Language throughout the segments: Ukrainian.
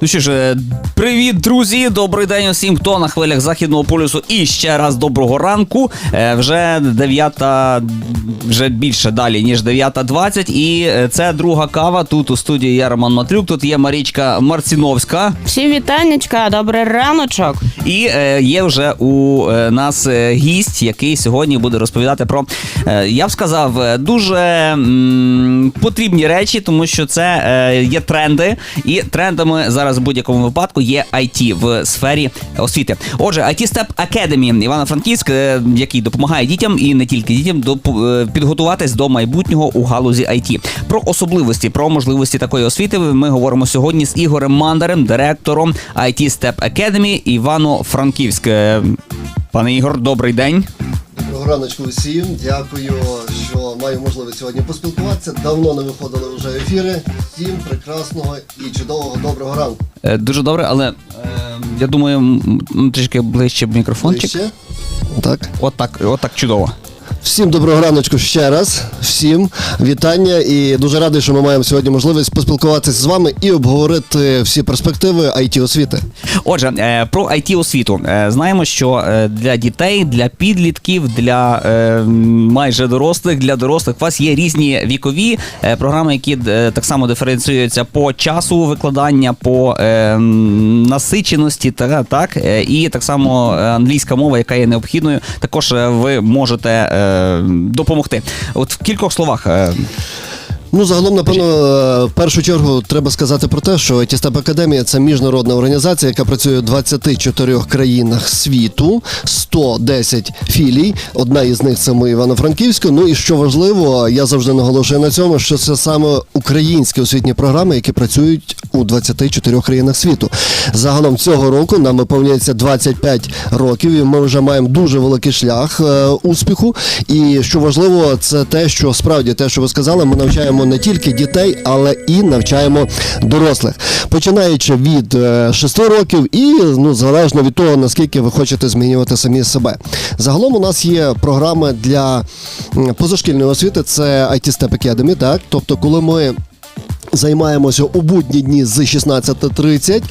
Ну що ж, е, привіт, друзі! Добрий день усім, хто на хвилях західного полюсу. І ще раз доброго ранку. Е, Вже 9, вже більше далі, ніж 9.20. І е, це друга кава. Тут у студії я Роман Матрюк. Тут є Марічка Марціновська. Всім вітаннячка, добрий раночок. І е, є вже у нас гість, який сьогодні буде розповідати про, е, я б сказав, дуже м, потрібні речі, тому що це е, є тренди, і трендами зараз в будь-якому випадку є IT в сфері освіти. Отже, IT Step Academy Івано-Франківськ, е, який допомагає дітям і не тільки дітям доп- е, підготуватись до майбутнього у галузі IT. Про особливості, про можливості такої освіти ми говоримо сьогодні з Ігорем Мандарем, директором IT Step Academy Івано-Франківськ. Е, Пане Ігор, добрий день. Доброго раночку усім. Дякую, що маю можливість сьогодні поспілкуватися. Давно не виходили вже ефіри. Всім прекрасного і чудового доброго ранку. Е, Дуже добре, але е, я думаю, м, м, трішки ближче б мікрофончик. Ближче. Так. От так, от так чудово. Всім доброго раночку ще раз. Всім вітання і дуже радий, що ми маємо сьогодні можливість поспілкуватися з вами і обговорити всі перспективи it освіти. Отже, е, про it освіту Е, знаємо, що е, для дітей, для підлітків, для майже дорослих, для дорослих у вас є різні вікові програми, які так само диференціюються по часу викладання, по насиченості, та так і так само англійська мова, яка є необхідною, також ви можете допомогти. От в кількох словах. Ну, загалом, напевно, е, в першу чергу треба сказати про те, що Тістеп Академія це міжнародна організація, яка працює в 24 країнах світу, 110 філій. Одна із них це ми Івано-Франківська. Ну і що важливо, я завжди наголошую на цьому, що це саме українські освітні програми, які працюють у 24 країнах світу. Загалом цього року нам виповнюється 25 років, і ми вже маємо дуже великий шлях е, успіху. І що важливо, це те, що справді те, що ви сказали, ми навчаємо не тільки дітей, але і навчаємо дорослих, починаючи від 6 років, і ну залежно від того наскільки ви хочете змінювати самі себе. Загалом у нас є програми для позашкільної освіти. Це IT Step Academy, так тобто, коли ми Займаємося у будні дні з 16.30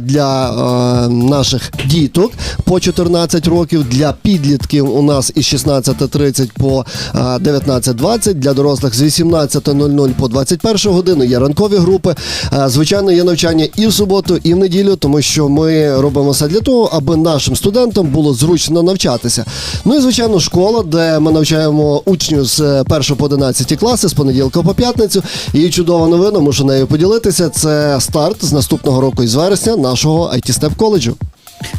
для наших діток по 14 років. Для підлітків у нас із 16.30 по 19.20, для дорослих з 18.00 по 21 годину. Є ранкові групи. Звичайно, є навчання і в суботу, і в неділю, тому що ми робимо все для того, аби нашим студентам було зручно навчатися. Ну і звичайно, школа, де ми навчаємо учнів з 1 по 11 класи з понеділка по п'ятницю. І чудова новина, можу нею поділитися. Це старт з наступного року із вересня нашого IT Step коледжу.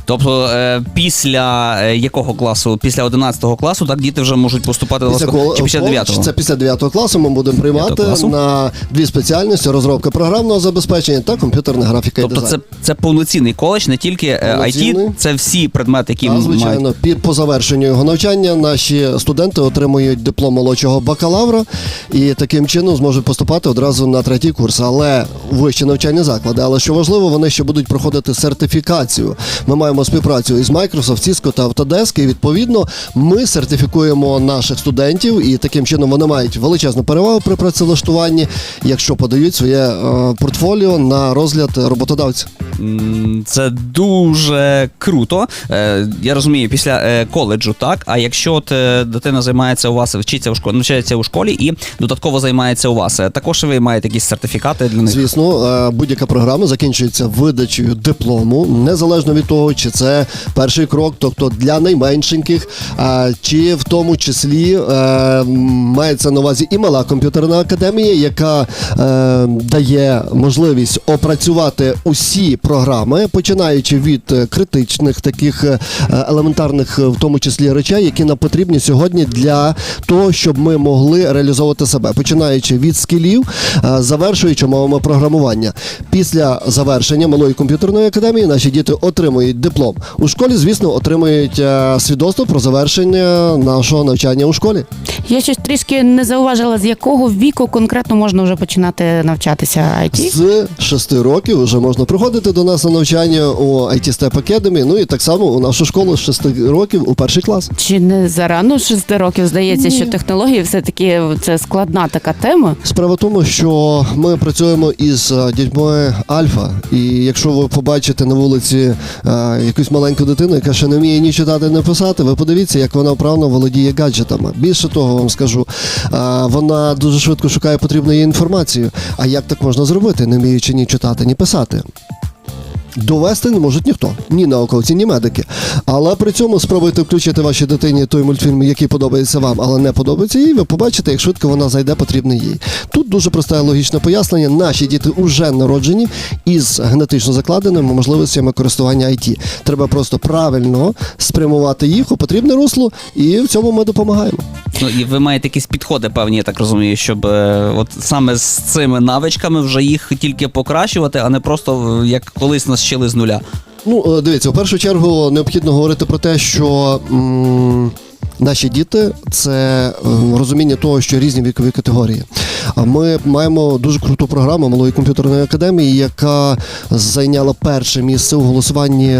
Тобто, е, після е, якого класу? Після 11 класу, так діти вже можуть поступати Після ласка- кол- чи після 9 Це після 9 класу ми будемо приймати на дві спеціальності: розробка програмного забезпечення та комп'ютерна графіка Тобто це, дизайн. це повноцінний коледж, не тільки е, Повноцінний. IT, це всі предмети, які мають. звичайно, під по завершенню його навчання наші студенти отримують диплом молодшого бакалавра і таким чином зможуть поступати одразу на третій курс, але вищі навчальні заклади. Але що важливо, вони ще будуть проходити сертифікацію. Ми маємо співпрацю із Microsoft, Cisco та Autodesk, і відповідно ми сертифікуємо наших студентів, і таким чином вони мають величезну перевагу при працевлаштуванні, якщо подають своє е, портфоліо на розгляд роботодавця. Це дуже круто. Е, Я розумію, після е, коледжу, так. А якщо от е, дитина займається у вас, вчиться у школі, навчається у школі і додатково займається у вас, також ви маєте якісь сертифікати для них. Звісно, будь-яка програма закінчується видачею диплому, незалежно від того, чи це перший крок, тобто для найменшеньких, чи в тому числі мається на увазі і мала комп'ютерна академія, яка дає можливість опрацювати усі програми, починаючи від е, критичних таких е, е, елементарних, в тому числі речей, які нам потрібні сьогодні для того, щоб ми могли реалізовувати себе, починаючи від скілів, завершуючи мовами програмування. Після завершення малої комп'ютерної академії наші діти отримують диплом. У школі, звісно, отримують свідоцтво про завершення нашого навчання у школі. Я щось трішки не зауважила, з якого віку конкретно можна вже починати навчатися IT. З 6 років вже можна приходити до нас на навчання у IT Step Academy, ну і так само у нашу школу з 6 років у перший клас. Чи не зарано 6 років здається, що технології все-таки це складна така тема? Справа в тому, що ми працюємо із е, дітьми альфа, і якщо ви побачите на вулиці е, якусь маленьку дитину, яка ще не вміє ні читати, ні писати, ви подивіться, як вона вправно володіє гаджетами. Більше того, вам скажу, е, вона дуже швидко шукає потрібну їй інформацію. А як так можна зробити, не вміючи ні читати, ні писати? Довести не можуть ніхто, ні науковці, ні медики. Але при цьому спробуйте включити вашій дитині той мультфільм, який подобається вам, але не подобається їй. Ви побачите, як швидко вона зайде потрібний їй. Тут дуже просте логічне пояснення. Наші діти вже народжені із генетично закладеними можливостями користування IT. Треба просто правильно спрямувати їх у потрібне русло, і в цьому ми допомагаємо. Ну і ви маєте якісь підходи, певні, я так розумію, щоб е, от саме з цими навичками вже їх тільки покращувати, а не просто як колись нас вчили з нуля. Ну, е, дивіться, у першу чергу необхідно говорити про те, що м, наші діти це е, розуміння того, що різні вікові категорії. А ми маємо дуже круту програму малої комп'ютерної академії, яка зайняла перше місце у голосуванні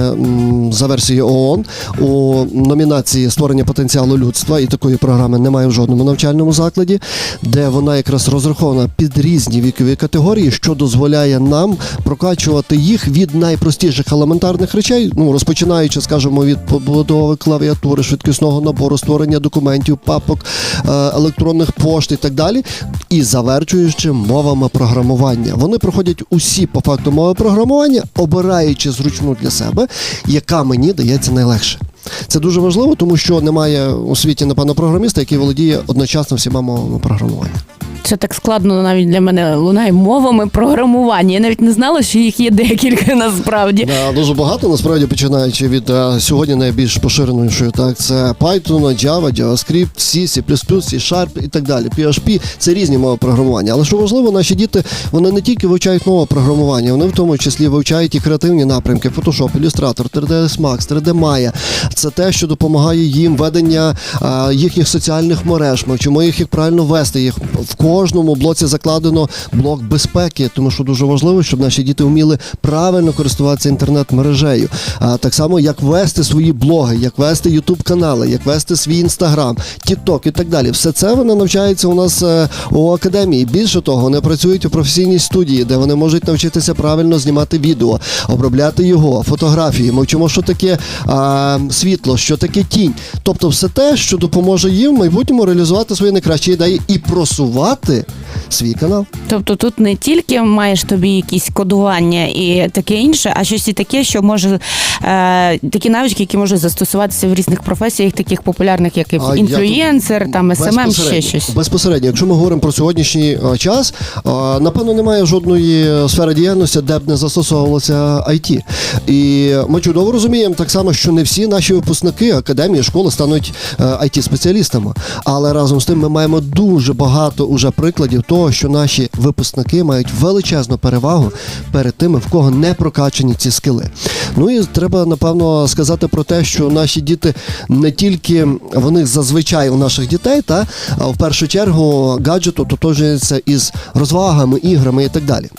за версією ООН у номінації створення потенціалу людства. І такої програми немає в жодному навчальному закладі, де вона якраз розрахована під різні вікові категорії, що дозволяє нам прокачувати їх від найпростіших елементарних речей, ну розпочинаючи, скажімо, від побудови клавіатури, швидкісного набору, створення документів, папок, е, електронних пошт і так далі, і завершуючи мовами програмування. Вони проходять усі по факту мови програмування, обираючи зручну для себе, яка мені дається найлегше. Це дуже важливо, тому що немає у світі, напевно, програміста, який володіє одночасно всіма мовами програмування. Це так складно навіть для мене лунає мовами програмування. Я навіть не знала, що їх є декілька насправді. Да, дуже багато насправді починаючи від е, сьогодні найбільш поширенішою, так це Python, Java, JavaScript, C, C++, C Sharp і так далі. PHP – це різні мови програмування. Але що важливо, наші діти вони не тільки вивчають мову програмування, вони в тому числі вивчають і креативні напрямки: Photoshop, Illustrator, 3ds Max, 3D Maya. Це те, що допомагає їм ведення е, їхніх соціальних мереж. Ми вчимо їх як правильно вести їх в кожному блоці закладено блок безпеки, тому що дуже важливо, щоб наші діти вміли правильно користуватися інтернет-мережею. А так само, як вести свої блоги, як вести ютуб канали, як вести свій інстаграм, тікток і так далі. Все це вони навчаються у нас е, у академії. Більше того, вони працюють у професійній студії, де вони можуть навчитися правильно знімати відео, обробляти його, фотографії. Ми вчимо, що таке а, світло, що таке тінь. Тобто, все те, що допоможе їм в майбутньому реалізувати свої найкращі ідеї і просувати свій канал. Тобто тут не тільки маєш тобі якісь кодування і таке інше, а щось і таке, що може е, такі навички, які можуть застосуватися в різних професіях, таких популярних, як А інфлюєнсер, там СММ, ще щось. Безпосередньо, якщо ми говоримо про сьогоднішній е, час, е, напевно, немає жодної е, сфери діяльності, де б не застосовувалося IT. І ми чудово розуміємо так само, що не всі наші випускники академії школи стануть it спеціалістами Але разом з тим ми маємо дуже багато уже прикладів того, що наші випускники мають величезну перевагу перед тими, в кого не прокачані ці скили. Ну і треба напевно сказати про те, що наші діти не тільки в них зазвичай у наших дітей, та а в першу чергу гаджет ототожується із розвагами, іграми і так далі.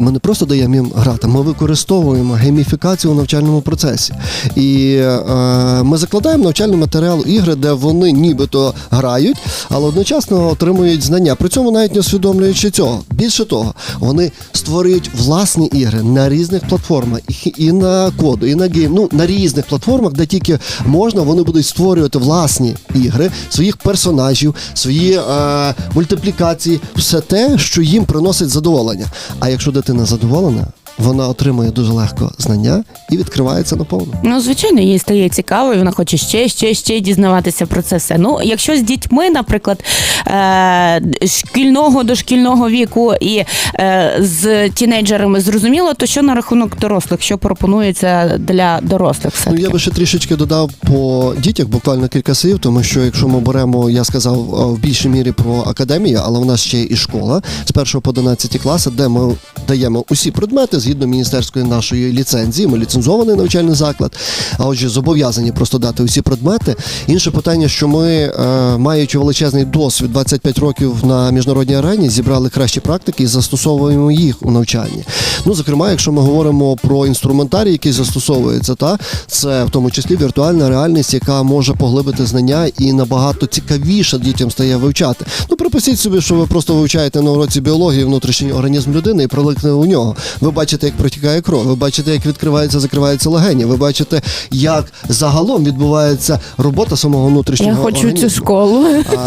Ми не просто даємо їм грати, ми використовуємо гейміфікацію у навчальному процесі. І е, ми закладаємо навчальний матеріал ігри, де вони нібито грають, але одночасно отримують знання. При цьому навіть не усвідомлюючи цього. Більше того, вони створюють власні ігри на різних платформах, і, на коду, і на гейм. Ну на різних платформах, де тільки можна, вони будуть створювати власні ігри, своїх персонажів, свої е, мультиплікації, все те, що їм приносить задоволення. А якщо дитина задоволена, вона отримує дуже легко знання і відкривається наповну. Ну, звичайно, їй стає цікаво, і вона хоче ще, ще, ще дізнаватися про це все. Ну, якщо з дітьми, наприклад, е- шкільного дошкільного віку і е- з тінейджерами зрозуміло, то що на рахунок дорослих, що пропонується для дорослих все Ну я би ще трішечки додав по дітях буквально кілька слів, тому що якщо ми беремо, я сказав е, в більшій мірі про академію, але в нас ще і школа з 1 по 11 класи, де ми даємо усі предмети згідно міністерської нашої ліцензії. Ми ліцензований навчальний заклад, а отже, зобов'язані просто дати усі предмети. Інше питання, що ми, е, маючи величезний досвід 25 років на міжнародній арені, зібрали кращі практики і застосовуємо їх у навчанні. Ну, зокрема, якщо ми говоримо про інструментарій, який застосовується, та це в тому числі віртуальна реальність, яка може поглибити знання і набагато цікавіше дітям стає вивчати. Ну, припустіть собі, що ви просто вивчаєте на уроці біології внутрішній організм людини і проликне у нього. Ви бачите, як протікає кров, ви бачите, як відкриваються, закриваються легені. Ви бачите, як загалом відбувається робота самого внутрішнього Я хочу організму. цю школу. А,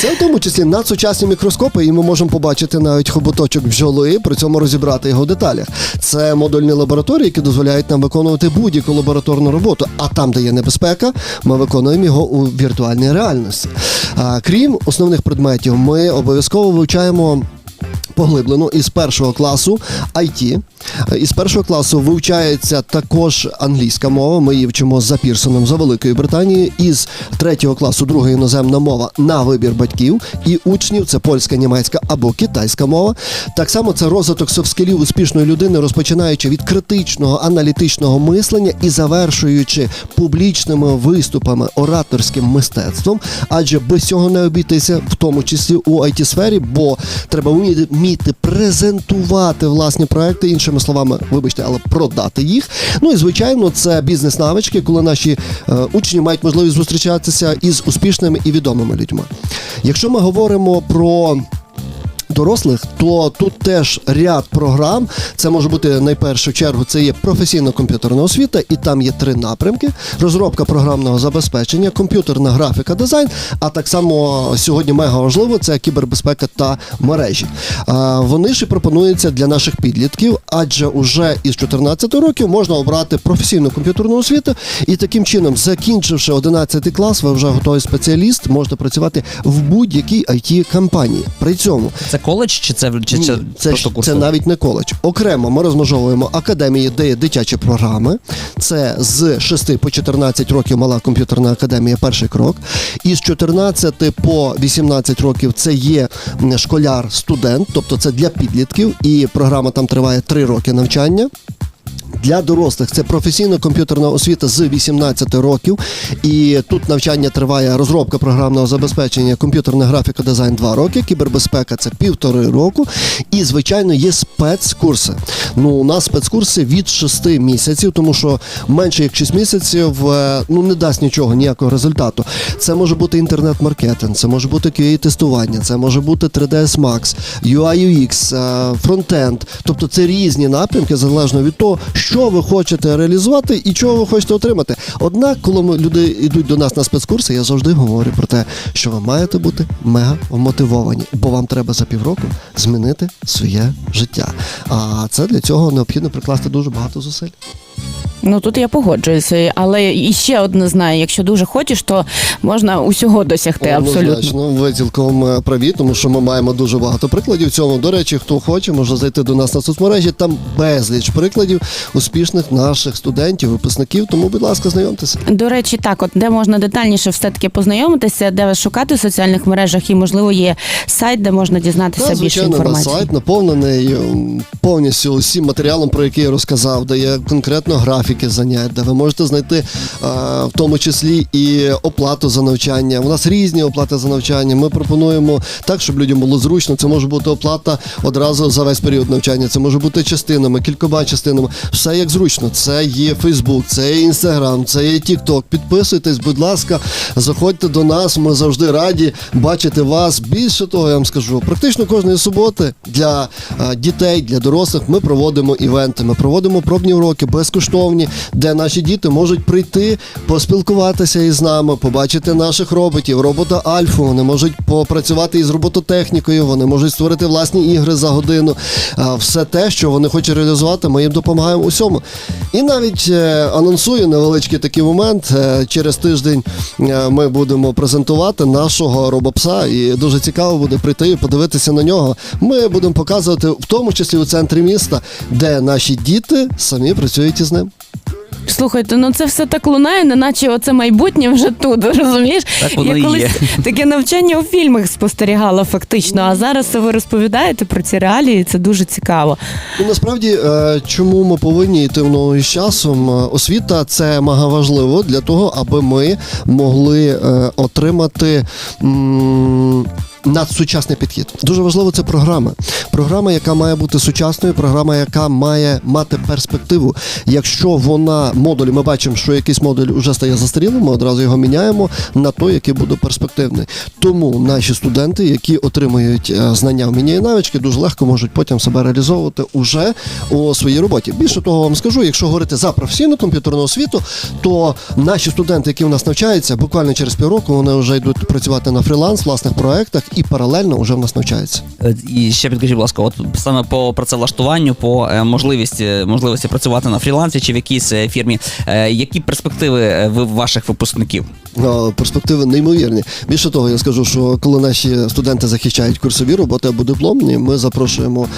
Це в тому числі надсучасні мікроскопи, і ми можемо побачити навіть хоботочок бджоли, при цьому розібрати його в деталях. Це модульні лабораторії, які дозволяють нам виконувати будь-яку лабораторну роботу. А там, де є небезпека, ми виконуємо його у віртуальній реальності. А, Крім основних предметів, ми обов'язково вивчаємо. Поглиблено із першого класу IT. Із першого класу вивчається також англійська мова. Ми її вчимо за Пірсоном за Великої Британії. Із третього класу друга іноземна мова на вибір батьків і учнів. Це польська, німецька або китайська мова. Так само це розвиток софт-скілів успішної людини, розпочинаючи від критичного аналітичного мислення і завершуючи публічними виступами, ораторським мистецтвом. Адже без цього не обійтися, в тому числі у it сфері бо треба вміти, вміти презентувати власні проекти, іншими словами, вибачте, але продати їх. Ну і звичайно, це бізнес-навички, коли наші е, учні мають можливість зустрічатися із успішними і відомими людьми. Якщо ми говоримо про дорослих, то тут теж ряд програм. Це може бути найперше в чергу, це є професійно-комп'ютерна освіта, і там є три напрямки: розробка програмного забезпечення, комп'ютерна графіка, дизайн. А так само сьогодні мега важливо це кібербезпека та мережі. Вони ж і пропонуються для наших підлітків, адже уже із 14 років можна обрати професійну комп'ютерну освіту, і таким чином, закінчивши 11 клас, ви вже готовий спеціаліст, можете працювати в будь-якій it компанії При цьому Це коледж чи це чи, ні, це, це, просто ж- це навіть не коледж. Окремо ми розмежовуємо академії, де є дитячі програми. Це з 6 по 14 років мала комп'ютерна академія, перший крок. І з 14 по 18 років це є школяр-студент, тобто це для підлітків, і програма там триває 3 роки навчання. Для дорослих це професійна комп'ютерна освіта з 18 років, і тут навчання триває розробка програмного забезпечення, комп'ютерна графіка, дизайн 2 роки, кібербезпека це півтори року. І звичайно є спецкурси. Ну у нас спецкурси від 6 місяців, тому що менше як 6 місяців е, ну не дасть нічого, ніякого результату. Це може бути інтернет-маркетинг, це може бути QA-тестування, це може бути 3ds Max, UI UX, е, фронтенд. Тобто це різні напрямки залежно від того, що ви хочете реалізувати і чого ви хочете отримати. Однак, коли ми люди йдуть до нас на спецкурси, я завжди говорю про те, що ви маєте бути мега вмотивовані, бо вам треба за півроку змінити своє життя. А це для цього необхідно прикласти дуже багато зусиль. Ну тут я погоджуюся, але і ще одне знаю: якщо дуже хочеш, то можна усього досягти абсолютно. Однозначно, ви цілком е, праві, тому що ми маємо дуже багато прикладів цьому. До речі, хто хоче, може зайти до нас на соцмережі. Там безліч прикладів успішних наших студентів, випускників. Тому, будь ласка, знайомтеся. До речі, так, от де можна детальніше все таки познайомитися, де вас шукати в соціальних мережах, і можливо є сайт, де можна дізнатися Та, більше звичайно, на інформації. сайт наповнений повністю усім матеріалом, про який я розказав, де є конкретно графіки занять, де ви можете знайти е, в тому числі і оплату за навчання. У нас різні оплати за навчання. Ми пропонуємо так, щоб людям було зручно. Це може бути оплата одразу за весь період навчання. Це може бути частинами, кількома частинами. Все як зручно. Це є Фейсбук, це є Інстаграм, це є Тікток. Підписуйтесь, будь ласка, заходьте до нас. Ми завжди раді бачити вас. Більше того, я вам скажу, практично кожної суботи для е, дітей, для дорослих ми проводимо івенти. Ми проводимо пробні уроки безкоштовні майбутнє, де наші діти можуть прийти, поспілкуватися із нами, побачити наших роботів, робота Альфу. Вони можуть попрацювати із робототехнікою, вони можуть створити власні ігри за годину. Все те, що вони хочуть реалізувати, ми їм допомагаємо усьому. І навіть е, анонсую невеличкий такий момент. Е, Через тиждень е, ми будемо презентувати нашого робопса, і дуже цікаво буде прийти і подивитися на нього. Ми будемо показувати в тому числі у центрі міста, де наші діти самі працюють із ним. Слухайте, ну це все так лунає, неначе оце майбутнє вже тут, розумієш? Так воно Я і колись є. таке навчання у фільмах спостерігала фактично, а зараз ви розповідаєте про ці реалії, і це дуже цікаво. Ну, насправді, е, чому ми повинні йти в ногу з часом? Е, Освіта це мега важливо для того, аби ми могли е, отримати. м, Надсучасний підхід. Дуже важливо це програма. Програма, яка має бути сучасною, програма, яка має мати перспективу. Якщо вона модулі, ми бачимо, що якийсь модуль вже стає застарілим, ми одразу його міняємо на той, який буде перспективний. Тому наші студенти, які отримують е, знання, вміння і навички, дуже легко можуть потім себе реалізовувати уже у своїй роботі. Більше того, вам скажу, якщо говорити за професійну комп'ютерну освіту, то наші студенти, які в нас навчаються, буквально через півроку вони вже йдуть працювати на фріланс, власних проектах і паралельно вже в нас навчаються. Е, І ще підкажіть, будь ласка, от саме по працевлаштуванню, по е, можливості, можливості працювати на фрілансі чи в якійсь е, фірмі, які перспективи ви ваших випускників? Перспективи неймовірні. Більше того, я скажу, що коли наші студенти захищають курсові роботи або дипломні, ми запрошуємо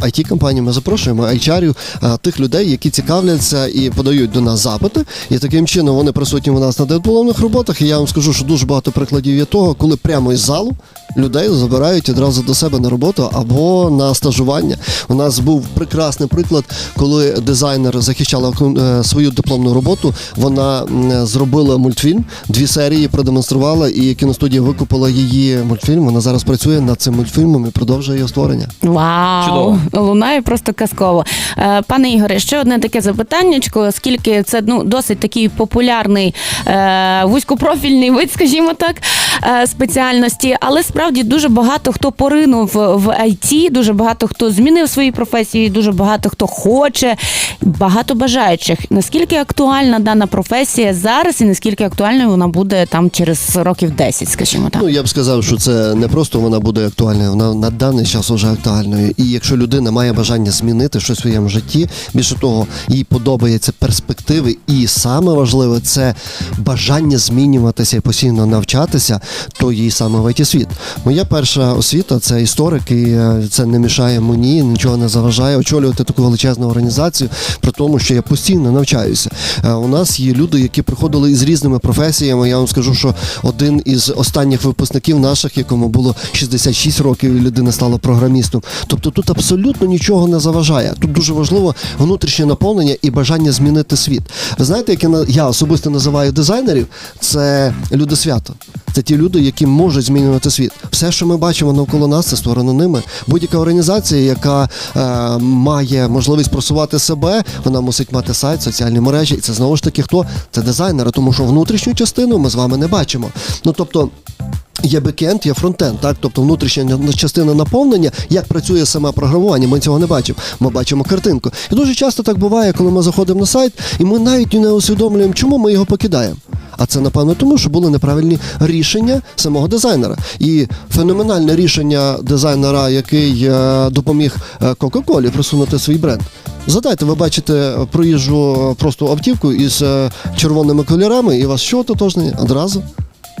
it компанії ми запрошуємо HR, тих людей, які цікавляться і подають до нас запити. І таким чином вони присутні у нас на дипломних роботах. І я вам скажу, що дуже багато прикладів є того, коли прямо із залу людей забирають одразу до себе на роботу або на стажування. У нас був прекрасний приклад, коли дизайнер захищала е, свою дипломну роботу. Вона зробила мультфільм, дві серії продемонструвала, і кіностудія викупила її мультфільм. Вона зараз працює над цим мультфільмом і продовжує його створення. Вау! Чудово. Лунає просто казково. Е, Пане Ігоре, ще одне таке запитаннячко, оскільки це ну, досить такий популярний е, вузькопрофільний вид, скажімо так, спеціальності, але справді дуже багато хто поринув в IT, дуже багато хто змінив свої професії, дуже багато хто хоче, багато бажаючих. Наскільки актуальна дана професія зараз і наскільки актуальною вона буде там через років 10, скажімо так? Ну я б сказав, що це не просто вона буде актуальною, вона на даний час вже актуальною. І якщо людина має бажання змінити щось в своєму житті, більше того, їй подобаються перспективи, і саме важливе це бажання змінюватися і постійно навчатися, то їй саме в it світ. Моя перша освіта це історик, і е, це не мішає мені, нічого не заважає очолювати таку величезну організацію, при тому, що я постійно навчаюся. Е, У нас є люди, які приходили із різними професіями. Я вам скажу, що один із останніх випускників наших, якому було 66 років, і людина стала програмістом. Тобто тут абсолютно нічого не заважає. Тут дуже важливо внутрішнє наповнення і бажання змінити світ. Ви знаєте, як на- я особисто називаю дизайнерів, це люди свято. Це ті люди, які можуть змінювати світ. Все, що ми бачимо навколо нас, це створено ними. Будь-яка організація, яка е, має можливість просувати себе, вона мусить мати сайт, соціальні мережі. І це знову ж таки хто? Це дизайнери, тому що внутрішню частину ми з вами не бачимо. Ну тобто. Є бекенд, є фронтенд, так, тобто внутрішня частина наповнення, як працює саме програмування, ми цього не бачимо. Ми бачимо картинку. І дуже часто так буває, коли ми заходимо на сайт, і ми навіть не усвідомлюємо, чому ми його покидаємо. А це напевно тому, що були неправильні рішення самого дизайнера. І феноменальне рішення дизайнера, який е, допоміг е, Кока-Колі просунути свій бренд. Задайте, ви бачите проїжджу просто автівку із е, червоними кольорами, і вас що тотожне? Одразу.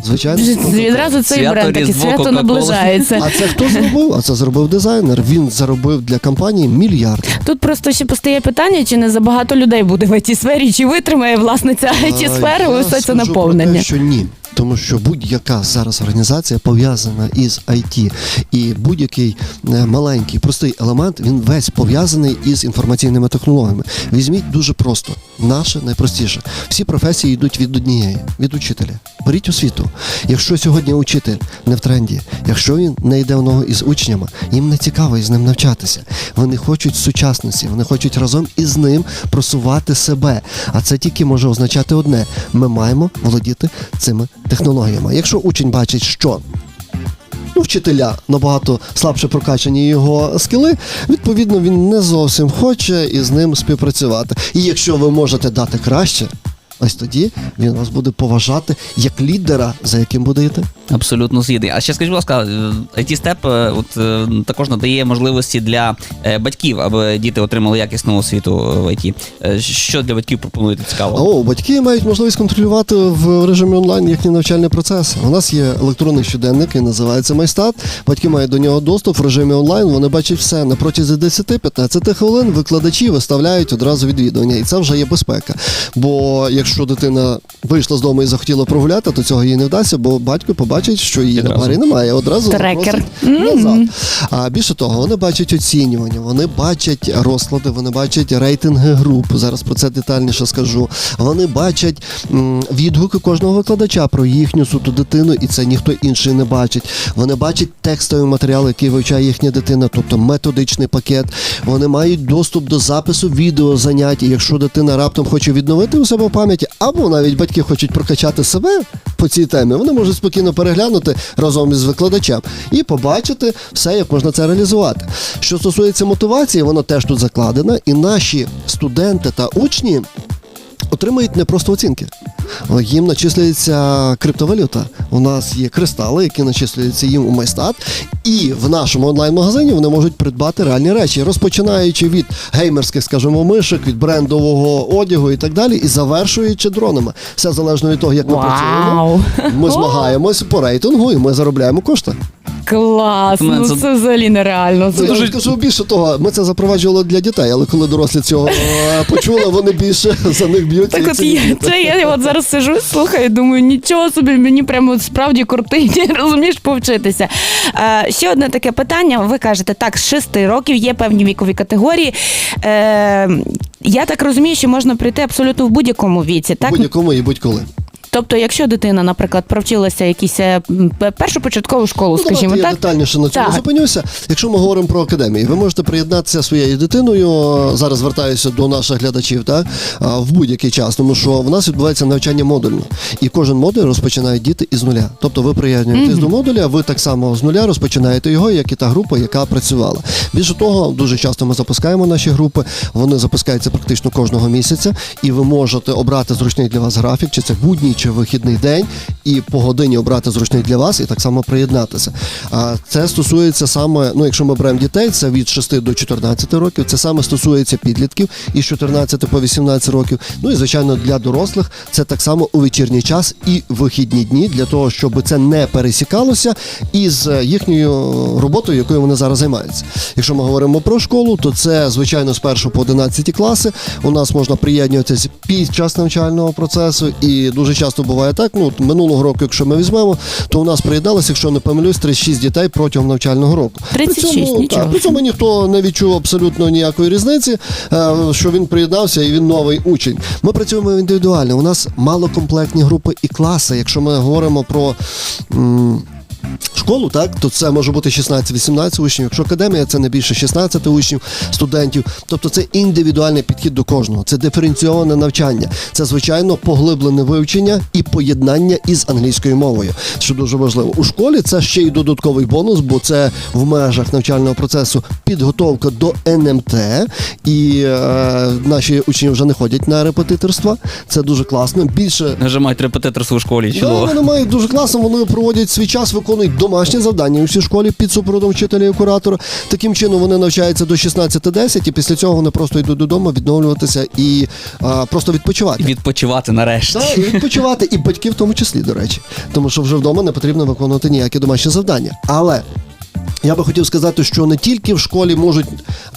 Звичайно. Відразу цей Свято бренд, таке Різдво, свято наближається. А це хто зробив? А це зробив дизайнер. Він заробив для компанії мільярд. Тут просто ще постає питання, чи не забагато людей буде в it сфері, чи витримає власне ця it сфера Я усе це скажу про наповнення. те, що ні. Тому що будь-яка зараз організація пов'язана із IT. І будь-який е, маленький, простий елемент, він весь пов'язаний із інформаційними технологіями. Візьміть дуже просто, наше найпростіше. Всі професії йдуть від однієї, від учителя. Беріть освіту. Якщо сьогодні учитель не в тренді, якщо він не йде в ногу із учнями, їм не цікаво із ним навчатися. Вони хочуть сучасності, вони хочуть разом із ним просувати себе. А це тільки може означати одне: ми маємо володіти цими технологіями. Якщо учень бачить, що ну, вчителя набагато слабше прокачані його скіли. Відповідно, він не зовсім хоче із ним співпрацювати. І якщо ви можете дати краще, ось тоді він вас буде поважати як лідера, за яким буде йти. Абсолютно згідний. А ще скажіть, будь ласка, it степ от е, також надає можливості для е, батьків, аби діти отримали якісну освіту в IT. Е, Що для батьків пропонуєте цікаво? О, батьки мають можливість контролювати в режимі онлайн їхній навчальний процес. У нас є електронний щоденник, який називається Майстат. Батьки мають до нього доступ в режимі онлайн. Вони бачать все на протязі 10-15 хвилин. Викладачі виставляють одразу відвідування, і це вже є безпека. Бо якщо дитина вийшла з дому і захотіла прогуляти, то цього їй не вдасться, бо батько побачить, що її на парі немає. Одразу Трекер. назад. А більше того, вони бачать оцінювання, вони бачать розклади, вони бачать рейтинги груп. Зараз про це детальніше скажу. Вони бачать м, відгуки кожного викладача про їхню суту дитину, і це ніхто інший не бачить. Вони бачать текстовий матеріал, який вивчає їхня дитина, тобто методичний пакет. Вони мають доступ до запису відеозанять. І якщо дитина раптом хоче відновити у себе в пам'яті, або навіть батьки хочуть прокачати себе по цій темі, вони можуть спокійно переглянути разом із викладачем і побачити все, як можна це реалізувати. Що стосується мотивації, вона теж тут закладена, і наші студенти та учні отримують не просто оцінки. Їм начислюється криптовалюта. У нас є кристали, які начислюються їм у майстат, і в нашому онлайн-магазині вони можуть придбати реальні речі, розпочинаючи від геймерських, скажімо, мишок, від брендового одягу і так далі, і завершуючи дронами. Все залежно від того, як ми працюємо. Ми змагаємось по рейтингу і ми заробляємо кошти. Клас! Ну це- це взагалі нереально. Це я вам скажу більше того, ми це запроваджували для дітей, але коли дорослі цього е, почули, вони більше за них б'ються. Так і от це я, діти. це я от зараз сижу, слухаю, думаю, нічого собі, мені прямо от справді кортить, розумієш, повчитися. Е, ще одне таке питання. Ви кажете, так, з 6 років є певні вікові категорії. Е, я так розумію, що можна прийти абсолютно в будь-якому віці, так? Будь-якому і будь-коли. Тобто, якщо дитина, наприклад, провчилася якісь е, м, першу початкову школу, Ну, скажімо я так. детальніше на цьому Так. зупинюся. Якщо ми говоримо про академії, ви можете приєднатися своєю дитиною. Зараз звертаюся до наших глядачів, так в будь-який час, тому що в нас відбувається навчання модульно, і кожен модуль розпочинають діти із нуля. Тобто ви приєднуєтесь до модуля, ви так само з нуля розпочинаєте його, як і та група, яка працювала. Більше того, дуже часто ми запускаємо наші групи. Вони запускаються практично кожного місяця, і ви можете обрати зручний для вас графік, чи це будній, чи вихідний день, і по годині обрати зручний для вас, і так само приєднатися. А це стосується саме, ну якщо ми беремо дітей, це від 6 до 14 років. Це саме стосується підлітків із 14 по 18 років. Ну і звичайно для дорослих це так само у вечірній час і вихідні дні для того, щоб це не пересікалося із їхньою роботою, якою вони зараз займаються. Якщо ми говоримо про школу, то це звичайно з 1 по 11 класи. У нас можна приєднуватися під час навчального процесу, і дуже часто буває так. Ну минулого року, якщо ми візьмемо, то у нас приєдналося, якщо не помилюсь, 36 дітей протягом навчального року. 36, при цьому, нічого так, при цьому ніхто не відчув абсолютно ніякої різниці, е, що він приєднався і він новий учень. Ми працюємо індивідуально. У нас малокомплектні групи і класи. Якщо ми говоримо про. м, Школу, так, то це може бути 16-18 учнів. Якщо академія, це не більше 16 учнів, студентів. Тобто це індивідуальний підхід до кожного, це диференційоване навчання, це звичайно поглиблене вивчення і поєднання із англійською мовою, що дуже важливо. У школі це ще й додатковий бонус, бо це в межах навчального процесу підготовка до НМТ, і е, наші учні вже не ходять на репетиторства. Це дуже класно. Більше Нажимають репетиторство у школі. Да, Чудово. вони мають дуже класно, вони проводять свій час, виконують домашні завдання у всій школі під супроводом вчителя і куратора. Таким чином вони навчаються до 16-10, і після цього вони просто йдуть додому відновлюватися і а, просто відпочивати. Відпочивати нарешті. Так, і відпочивати, і батьки в тому числі, до речі. Тому що вже вдома не потрібно виконувати ніякі домашні завдання. Але. Я би хотів сказати, що не тільки в школі можуть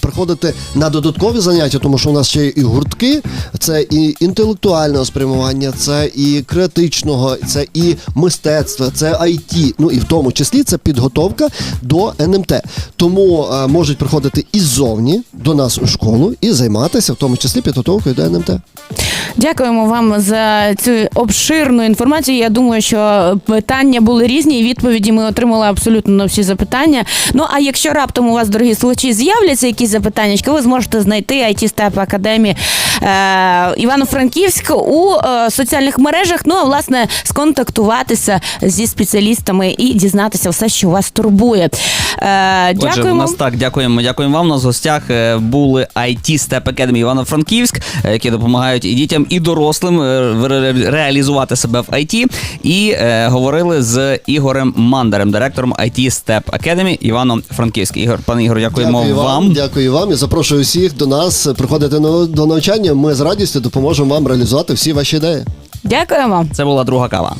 приходити на додаткові заняття, тому що у нас ще і гуртки, це і інтелектуального спрямування, це і креатичного, це і мистецтва, це IT, ну і в тому числі це підготовка до НМТ. Тому е, можуть приходити іззовні до нас у школу і займатися, в тому числі підготовкою до НМТ. Дякуємо вам за цю обширну інформацію. Я думаю, що питання були різні, і відповіді ми отримали абсолютно на всі запитання. Ну а якщо раптом у вас, дорогі слухачі, з'являться якісь запитання, ви зможете знайти IT Step Academy е, Івано-Франківськ у е, соціальних мережах. Ну а власне сконтактуватися зі спеціалістами і дізнатися все, що вас турбує. Е, Отже, у нас так, дякуємо, дякуємо вам. У нас в гостях е, були IT Step Academy Івано-Франківськ, е, які допомагають і дітям, і дорослим е, реалізувати себе в IT. І е, говорили з Ігорем Мандарем, директором IT Step Academy Івано-Франківськ. Ігор, пане Ігор, дякуємо Дякую вам. Дякую вам і запрошую всіх до нас приходити до навчання. Ми з радістю допоможемо вам реалізувати всі ваші ідеї. Дякуємо. Це була друга кава.